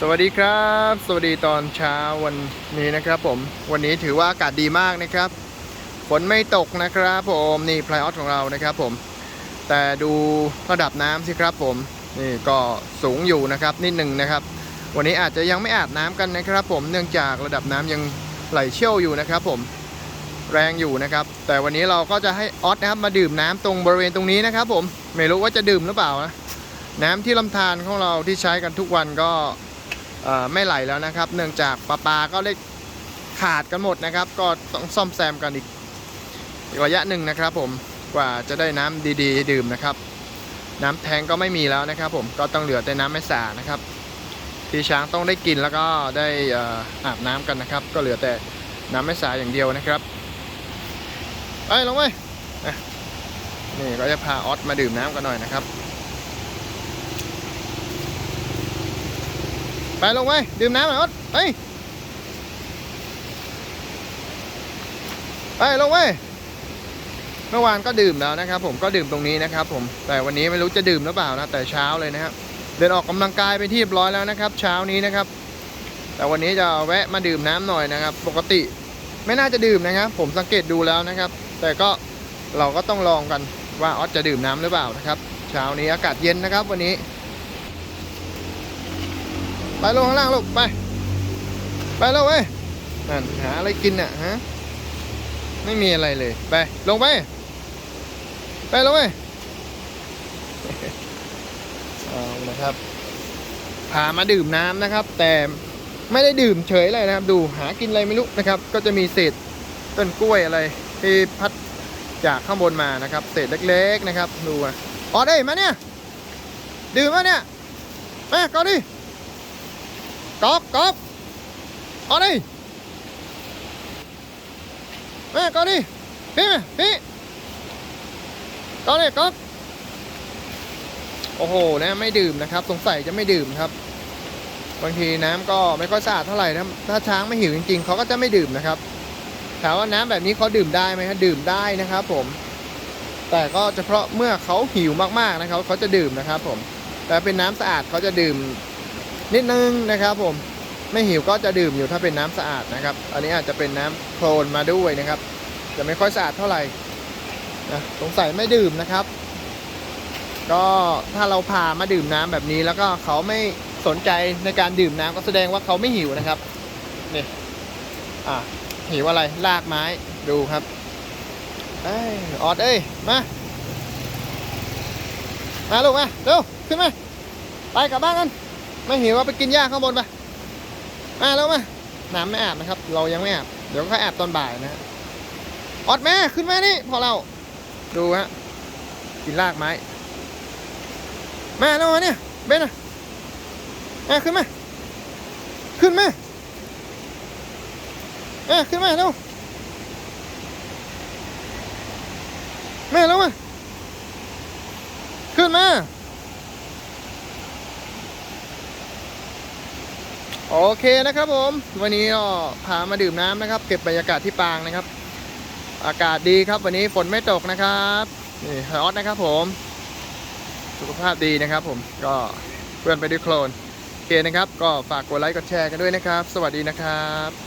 สวัสดีครับ สวัสดีตอนเช้าวันนี้นะครับผมวันนี้ถือว่าอากาศดีมากนะครับฝนไม่ตกนะครับผมนี่พลายออสของเรานะครับผมแต่ดูระดับน้ำสิครับผมนี่ก็สูงอยู่นะครับนิดหนึ่งนะครับ วันนี้อาจจะยังไม่อาบน้ำกันนะครับ ผมเนื่องจากระดับน้ำยังไหลเชี่ยวอยู่นะครับ ผมแรงอยู่นะครับ แต่วันนี้เราก็จะให้ออสนะครับมาดื่มน้ำตรงบริเวณตรงนี้นะครับ ผมไม่รู้ว่าจะดื่มหรือเปล่านะน้ำที่ลำธารของเราที่ใช้กันทุกวันก็ ไม่ไหลแล้วนะครับ เนื่องจากปลาปลาก็ได้ขาดกันหมดนะครับ ก็ต้องซ่อมแซมกันอีกอีกระยะหนึ่งนะครับ ผมกว่าจะได้น้ำดีๆ ดื่มนะครับ น้ำแทงก็ไม่มีแล้วนะครับ ผมก็ต้องเหลือแต่น้ำไม่สานะครับ ที่ช้างต้องได้กินแล้วก็ได้ออาบน้ำกันนะครับ ก็เหลือแต่น้ำไม่สาอย่างเดียวนะครับไปลงไปนี่ก็จะพาออสมาดื่มน้ำกันหน่อยนะครับ ไปลงไปดื่มน้ำหน่อยอดไปไปลงไปเมื่อวานก็ดื่มแล้วนะครับ ผมก็ดื่มตรงนี้นะครับ ผมแต่วันนี้ไม่รู้จะดื่มหรือเปล่านะแต่เช้าเลยนะครับเดินออกกำลังกายไปที่เรียบร้อยแล้วนะครับ เช้านี้นะครับ แต่วันนี้จะแวะมาดื่มน้ำหน่อยนะครับ ปกติไม่น่าจะดื่มนะครับ ผมสังเกตดูแล้วนะครับ แต่ก็เราก็ต้องลองกันว่าออสจะดื่มน้ำหรือเปล่านะครับ เช้านี้อากาศเย็นนะครับ วันนี้ ไปลงข้างล่างลูกไป ไปแล้วเว้ยนั่นหาอะไรกินน่ะฮะไม่มีอะไรเลย ไป ลงไป ไปลงไปเอานะครับพามาดื่มน้ำนะครับ แต่ไม่ได้ดื่มเฉยเลยนะครับ ดูหากินอะไรไม่รู้นะครับ ก็จะมีเศษต้นกล้วยอะไร ที่พัดจากข้างบนมานะครับ เศษเล็ก ๆ นะครับ ดูอะอ๋อได้มาเนี่ย ดื่มมาเนี่ยมาก่อนดิ ก๊อกก๊อกเอาดิแม่ก๊อกดิพี่มาพี่ก๊อกดิก๊อกโอ้โหนะไม่ดื่มนะครับ สงสัยจะไม่ดื่มครับ บางทีน้ำก็ไม่ค่อยสะอาดเท่าไหร่นะถ้าช้างไม่หิวจริง ๆเขาก็จะไม่ดื่มนะครับถามว่าน้ำแบบนี้เขาดื่มได้ไหมครับดื่มได้นะครับ ผม แต่ก็เฉพาะเมื่อเขาหิวมากๆนะครับเขาจะดื่มนะครับ ผม แต่เป็นน้ำสะอาดเขาจะดื่ม นิดนึงนะครับผมไม่หิวก็จะดื่มอยู่ถ้าเป็นน้ำสะอาดนะครับ อันนี้อาจจะเป็นน้ำโคลนมาด้วยนะครับ จะไม่ค่อยสะอาดเท่าไหร่นะสงสัยไม่ดื่มนะครับ ก็ถ้าเราพามาดื่มน้ำแบบนี้ แล้วก็เขาไม่สนใจในการดื่มน้ำก็แสดงว่าเขาไม่หิวนะครับนี่อะหิวอะไรลากไม้ดูครับเอ้ออดเอ้ยมามาลูกมาเร็วขึ้นมาไปกลับบ้านกัน ไม่หิวว่าไปกินหญ้าข้างบนไปมาแล้วมาน้ำไม่อาบนะครับ เรายังไม่อาบ เดี๋ยวค่อยอาบตอนบ่ายนะออดแม่ขึ้นมานี่พอเรา ดูฮะกินรากไม้แม่แล้วมาเนี่ยเบนอะแม่ขึ้นมา ขึ้นมาแม่ขึ้นมาเร็วแม่แล้วมาขึ้นมา โอเคนะครับผม วันนี้ก็พามาดื่มน้ำนะครับ เก็บบรรยากาศที่ปางนะครับ อากาศดีครับ วันนี้ฝนไม่ตกนะครับนี่ฮอตนะครับผม สุขภาพดีนะครับ ผมก็เพื่อนไปด้วยโคลนโอเคนะครับ ก็ฝากกดไลค์กดแชร์กันด้วยนะครับ สวัสดีนะครับ